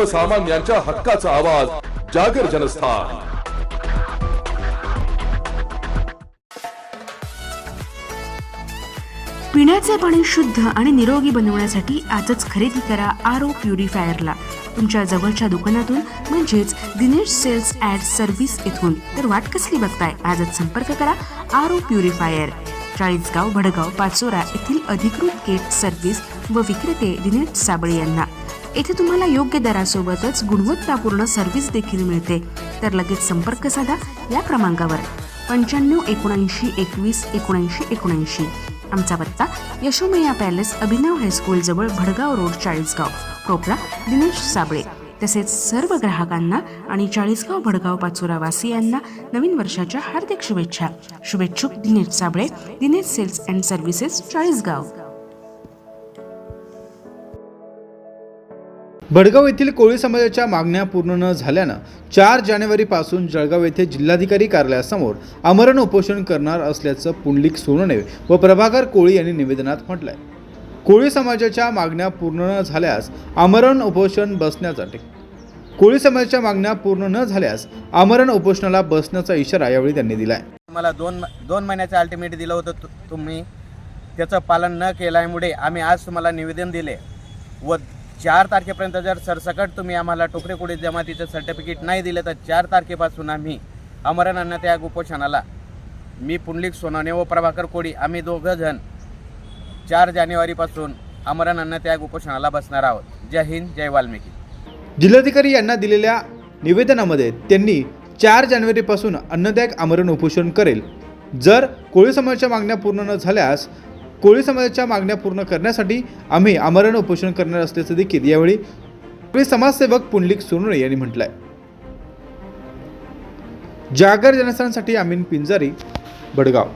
सर्वसामान्यांच्या हक्काचा आवाज जागर जनस्थान. पिण्याचे पाणी शुद्ध आणि निरोगी बनवण्यासाठी आजच खरेदी करा आर ओ प्युरिफायरला. तुमच्या जवळच्या दुकानातून म्हणजेच दिनेश सेल्स ॲड सर्व्हिस इथून. तर वाट कसली बघताय? आजच संपर्क करा R O purifier. Chalisgaon Bhadgaon Pachora येथील अधिकृत गेट सर्व्हिस व विक्रेते दिनेश साबळे यांना. येथे तुम्हाला योग्य दरासोबतच गुणवत्तापूर्ण सर्व्हिस देखील मिळते. तर लगेच संपर्क साधा या क्रमांकावर. पंच्याण्णव एकोणऐंशी एकवीस एकोणऐंशी एकोणऐंशी. आमचा पत्ता यशोमया पॅलेस अभिनव हायस्कूल जवळ भडगाव रोड चाळीसगाव. प्रोपरा दिनेश साबळे. तसेच सर्व ग्राहकांना आणि चाळीसगाव भडगाव पाचोरा वासियांना नवीन वर्षाच्या हार्दिक शुभेच्छा. शुभेच्छुक Dinesh Sable Dinesh sales and services Chalisgaon. Bhadgaon येथील कोळी समाजाच्या मागण्या पूर्ण न झाल्यानं चार जानेवारीपासून जळगाव येथे जिल्हाधिकारी कार्यालयासमोर आमरण उपोषण करणार असल्याचं पुंडलिक सोनवणे व प्रभाकर कोळी यांनी निवेदनात म्हटलंय. कोळी समाजाच्या मागण्या पूर्ण न झाल्यास आमरण उपोषण बसण्याचा कोळी समाजाच्या मागण्या पूर्ण न झाल्यास आमरण उपोषणाला बसण्याचा इशारा यावेळी त्यांनी दिलाय. मला दोन दोन महिन्याचं अल्टिमेट दिलं होतं तुम्ही. त्याचं पालन न केल्यामुळे आम्ही आज तुम्हाला निवेदन दिले व चार तारखेपर्यंत जर सरसकट तुम्ही आम्हाला टोकरेकोडी जमातीचं सर्टिफिकेट नाही दिलं तर चार तारखेपासून आम्ही अमरण त्या उपोषणाला मी पुंडलिक सोनवणे व प्रभाकर कोडी आम्ही दोघं जण चार जानेवारीपासून अमरण अन्नत्याग उपोषणाला बसणार आहोत. जय हिंद जय वाल्मिकी. जिल्हाधिकारी यांना दिलेल्या निवेदनामध्ये त्यांनी चार जानेवारीपासून अन्नत्याग आमरण उपोषण करेल. जर कोळी समाजाच्या मागण्या पूर्ण न झाल्यास कोळी समाजाच्या मागण्या पूर्ण करण्यासाठी आम्ही आमरण उपोषण करणार असल्याचं देखील यावेळी कोळी समाजसेवक पुंडलिक सोनवणे यांनी म्हटलंय. जागर जनस्थानसाठी अमीन पिंजारी बडगाव.